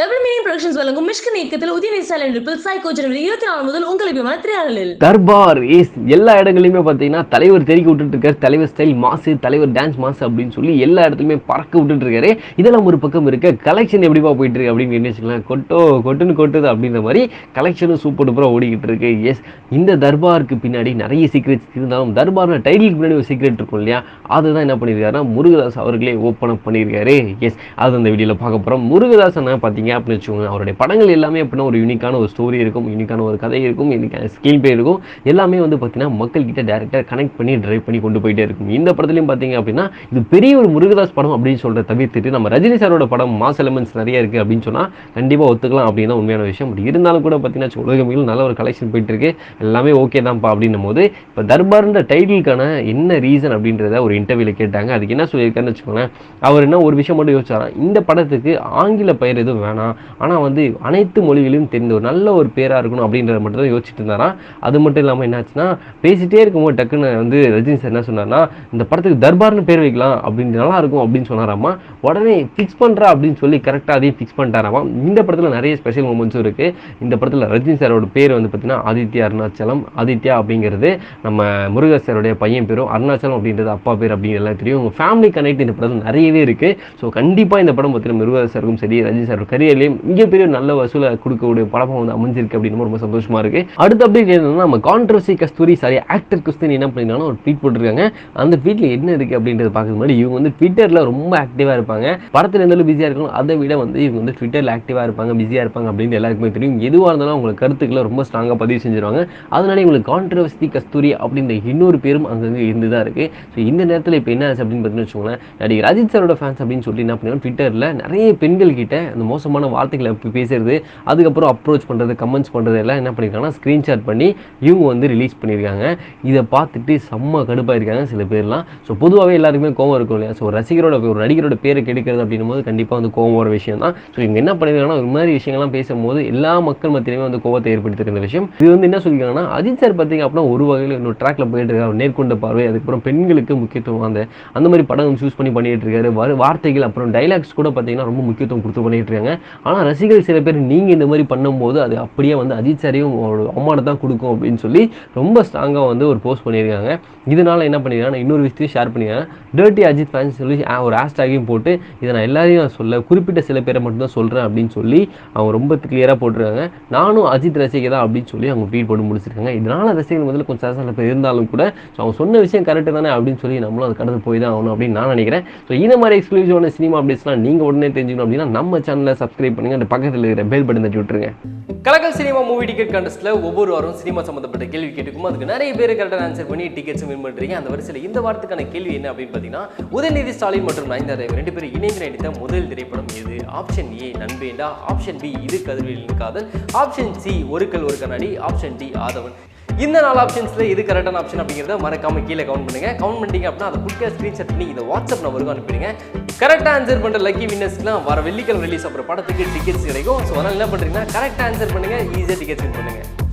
Double meaning productions வழங்கும் மிஷ்கன் இயக்கத்தில் உதவி நடிப்பில் சைக்கோ ஜனவரி இருபத்தி நாலு முதல் உங்கள் விமான திரையாடலில் தர்பார் ஏஸ் எல்லா இடங்களையுமே பார்த்தீங்கன்னா தலைவர் தெருக்கி விட்டுட்டு இருக்காரு தலைவர் ஸ்டைல் மாசு தலைவர் டான்ஸ் மாசு அப்படின்னு சொல்லி எல்லா இடத்துலையுமே பறக்க விட்டுட்டு இருக்காரு இதெல்லாம் ஒரு பக்கம் இருக்க கலெக்ஷன் எப்படிப்பா போயிட்டு இருக்கு அப்படின்னு வச்சுக்கலாம் கொட்டோ கொட்டுன்னு கொட்டுது அப்படின்ற மாதிரி கலெக்ஷனும் சூப்பர் டூப்பராக ஓடிக்கிட்டு இருக்கு. எஸ் இந்த தர்பாருக்கு பின்னாடி நிறைய சீக்ரெட்ஸ் இருந்தாலும் தர்பார்ல டைட்டிலுக்கு பின்னாடி ஒரு சீக்ரெட் இருக்கும் இல்லையா? அதுதான் என்ன பண்ணியிருக்காருன்னா முருகதாஸ் அவர்களே ஓப்பன் அப் பண்ணியிருக்காரு. எஸ் அது அந்த வீடியோவில் பார்க்க போகிறோம் முருகதாஸ் என்ன பார்த்தீங்க அப்படின்னு வச்சுக்கோங்க அவருடைய படங்கள் எல்லாமே அப்படின்னா ஒரு யூனிக்கான ஒரு ஸ்டோரி இருக்கும் யூனிக்கான ஒரு கதை இருக்கும் யூனிக்கான ஸ்கில் பே இருக்கும். எல்லாமே வந்து பார்த்தீங்கன்னா மக்கள்கிட்ட டேரெக்டாக கனெக்ட் பண்ணி ட்ரைவ் பண்ணி கொண்டு போயிட்டே இருக்கும். இந்த படத்துலையும் பார்த்தீங்க அப்படின்னா இது பெரிய ஒரு முருகதாஸ் படம் அப்படின்னு சொல்கிற தவிர்த்துட்டு நம்ம ரஜினி சாரோட படம் மாஸ் எலமெண்ட்ஸ் நிறைய இருக்குது அப்படின்னு சொன்னால் கண்டிப்பாக ஒத்துக்கலாம் அப்படின்னு தான் உண்மையான விஷயம். பட் இருந்தாலும் கூட பார்த்தீங்கன்னா உலகமில் நல்ல ஒரு கலெக்ஷன் போயிட்டு இருக்கு. எல்லாமே ஓகே தான்ப்பா அப்படின்னும் போது இப்போ தர்பார்ன்ற டைட்டிலுக்கான என்ன ரீசன் அப்படின்றத ஒரு இன்டர்வியூவில் கேட்டாங்க. அதுக்கு என்ன சொல்லியிருக்காருன்னு வச்சுக்கோங்களேன் அவர் என்ன ஒரு விஷயம் மட்டும் யோசிச்சாரா இந்த படத்துக்கு ஆங்கில பெயர் எதுவும் வேணாம். ஆனால் வந்து அனைத்து மொழிகளையும் தெரிந்த ஒரு நல்ல ஒரு பேராக இருக்கணும் அப்படின்றத மட்டும் தான் யோசிச்சுட்டு இருந்தாராம் அது மட்டும் இல்லாமல் என்னாச்சுன்னா பேசிட்டே இருக்கும்போது டக்குன்னு வந்து ரஜினி சார் என்ன சொன்னார்னா இந்த படத்துக்கு தர்பார்னு பேர் வைக்கலாம் அப்படின்னு நல்லா இருக்கும் அப்படின்னு சொன்னாராமா. உடனே ஃபிக்ஸ் பண்ணுறா அப்படின்னு சொல்லி கரெக்டாக அதையும் ஃபிக்ஸ் பண்ணிட்டாராமா. இந்த படத்தில் நிறைய ஸ்பெஷல் மூமெண்ட்ஸும் இருக்குது இந்த படத்தில் ரஜினி சாரோட பேர் வந்து பார்த்தீங்கன்னா ஆதித்யா அருணாச்சலம் ஆதித்யா அப்படிங்கிறது நம்ம முருகர் சாரோடைய பையன் பேரும் அருணாச்சலம் அப்படின்றது அப்பா பேர் அப்படிங்கிறது எல்லாம் தெரியும். உங்கள் ஃபேமிலி கனெக்ட் இந்த படத்தில் நிறையவே இருக்குது ஸோ கண்டிப்பாக இந்த படம் பார்த்தீங்கன்னா முருகர் சாருக்கும் சரி ரஜினி சாரோட கரியர்லேயும் மிகப்பெரிய நல்ல வசூலை கொடுக்கக்கூடிய படமாக வந்து அமைஞ்சிருக்கு அப்படின்னு ரொம்ப சந்தோஷமாக இருக்குது அடுத்த அப்டேட் என்னன்னா நம்ம controversy Kasthuri sorry actor Kasthuri என்ன பண்ணிருக்காங்கன்னா ஒரு ட்வீட் போட்டிருக்காங்க. அந்த ட்வீட்டில் என்ன இருக்குது அப்படின்றத பார்க்கறது முன்னாடி இவங்க வந்து ட்விட்டரில் ரொம்ப ஆக்டிவாக இருப்பாங்க. படத்தில் இருந்தாலும் பிஸியாக இருக்கணும் அதை விட வந்து இவங்க வந்து ட்விட்டரில் ஆக்டிவாக இருப்பாங்க பிஸியாக இருப்பாங்க அப்படின்னு எல்லாருக்குமே தெரியும். எதுவாக இருந்தாலும் அவங்களுக்கு கருத்துக்களை ரொம்ப ஸ்ட்ராங்காக பதிவு செஞ்சிருவாங்க. அதனால இவங்களுக்கு கான்ட்ரவர்சி கஸ்தூரி அப்படின்ற இன்னொரு பேரும் அங்கங்கே இருந்து தான் இருக்குது ஸோ இந்த நேரத்தில் இப்போ என்ன ஆச்சு அப்படின்னு பார்த்தீங்கன்னு வச்சுக்கோங்களேன் நடிகர் அஜித் சாரோட ஃபேன்ஸ் அப்படின்னு சொல்லி என்ன பண்ணுவோம் ட்விட்டரில் நிறைய பெண்கள் கிட்ட அந்த மோசமான வார்த்தைகளை பேசுறது அதுக்கப்புறம் அப்ரோச் பண்ணுறது கமெண்ட்ஸ் பண்ணுறது எல்லாம் என்ன பண்ணியிருக்காங்கன்னா ஸ்க்ரீன்ஷாட் பண்ணி இவங்க வந்து ரிலீஸ் பண்ணியிருக்காங்க இதை பார்த்துட்டு செம்ம கடுப்பாக இருக்காங்க சில பேர்லாம். ஸோ பொதுவாகவே எல்லாருக்குமே கோவம் இருக்கும் இல்லையா? ஸோ ரசிகரோட ஒரு நடிகரோட பேரை கெடுக்கிறது அப்படின்னும் போது கண்டிப்பாக வந்து கோவம் வர விஷயம் தான். ஸோ இவங்க என்ன பண்ணியிருக்காங்கன்னா ஒரு மாதிரி விஷயங்கள்லாம் பேசும்போது எல்லா மக்கள் மத்தியிலுமே வந்து கோவத்தை ஏற்படுத்திருக்கிற விஷயம். இது வந்து என்ன சொல்லியிருக்காங்கன்னா அஜித் சார் பார்த்தீங்க அப்படின்னா ஒரு வகையில் இன்னொரு ட்ராக்ல போயிட்டு இருக்காரு. நேர்கொண்ட பார்வை அதுக்கப்புறம் பெண்களுக்கு முக்கியத்துவம் அந்த அந்த மாதிரி படம் சூஸ் பண்ணி பண்ணிட்டு இருக்காரு. வார்த்தைகள் அப்புறம் டைலாக்ஸ் கூட பார்த்தீங்கன்னா ரொம்ப முக்கியத்துவம் கொடுத்து பண்ணிட்டு இருக்காங்க. ஆனால் ரசிகர்கள் சில பேர் நீங்கள் இந்த மாதிரி பண்ணும்போது அது அப்படியே வந்து அஜித் சாரையும் ஒரு அவமானம் தான் கொடுக்கும் அப்படின்னு சொல்லி ரொம்ப ஸ்ட்ராங்காக வந்து ஒரு போஸ்ட் பண்ணியிருக்காங்க. இதனால் என்ன பண்ணியிருக்காங்க இன்னொரு விஷயத்தையும் ஷேர் பண்ணியிருக்காங்க டேர்ட்டி அஜித் ஃபேன்ஸ் சொல்லி ஒரு ஹேஷ்டேக்கையும் போட்டு இதை நான் எல்லாரையும் நான் சொல்ல குறிப்பிட்ட சில பேரை மட்டும் தான் சொல்கிறேன் அப்படின்னு சொல்லி அவங்க ரொம்ப கிளியராக போட்டிருக்காங்க. நானும் அஜித் ரசிகை தான் அப்படின்னு சொல்லி அவங்க ட்வீட் போட்டு முடிச்சிருக்காங்க. இதனால் ரசிகர்கள் முதல்ல கொஞ்சம் சில பேர் இருந்தாலும் கூட ஸோ அவங்க சொன்ன விஷயம் கரெக்டு தானே அப்படின்னு சொல்லி நம்மளும் அது கடந்து போய் தான் ஆகணும் அப்படின்னு நான் நினைக்கிறேன். ஸோ இந்த மாதிரி எக்ஸ்க்ளூசிவான சினிமா அப்டேட்ஸ்லாம் நீங்கள் உடனே தெரிஞ்சுக்கணும் அப்படின்னா நம்ம சேனலை சப்ஸ்கிரைப் பண்ணுங்க. அந்த பக்கத்தில் இருக்கிற பெல் பட்டன் தட்டி விட்டுருங்க. கலக்கல் சினிமா மூவி டிக்கெட் கண்டஸ்ட்ல ஒவ்வொரு வாரம் சினிமா சம்பந்தப்பட்ட கேள்வி கேட்டுக்கும் அதுக்கு நிறைய பேர் கரெக்டாக ஆன்சர் பண்ணி டிக்கெட்ஸ் வின் பண்றீங்க. அந்த வரிசையில் இந்த வாரத்துக்கான கேள்வி என்ன அப்படின்னு பார்த்தீங்கன்னா உதயநிதி ஸ்டாலின் மற்றும் நயன்தாரா ரெண்டு பேரும் இணைந்து நடித்த முதல் திரைப்படம் எது? Option A Nanbenda. Option B இது கதிர்வேலின் காதல். ஆப்ஷன் சி ஒரு கல் ஒரு கண்ணாடி. Option D Aadhavan. இந்த நாலு ஆப்ஷன்ஸ்ல இது கரெக்டான ஆப்ஷன் அப்படிங்கிறத மறக்காம கீழே கவுண்ட் பண்ணுங்க. கவுண்ட் பண்ணிட்டீங்க அப்படின்னா அதை குட்டியாக ஸ்க்ரீன்ஷாட் பண்ணி இதை வாட்ஸ்அப் நம்பருக்கு அனுப்பிடுங்க. கரெக்டாக ஆன்சர் பண்ணுற லக்கி வின்னர்ஸ்க்குலாம் வர வெள்ளிக்கிழமை ரிலீஸ் அப்புறம் படத்துக்கு டிக்கெட்ஸ் கிடைக்கும். ஸோ அதனால் என்ன பண்ணுறீங்கன்னா கரெக்டாக ஆன்சர் பண்ணுங்க ஈஸியாக டிக்கெட்ஸ் வின் பண்ணுங்கள்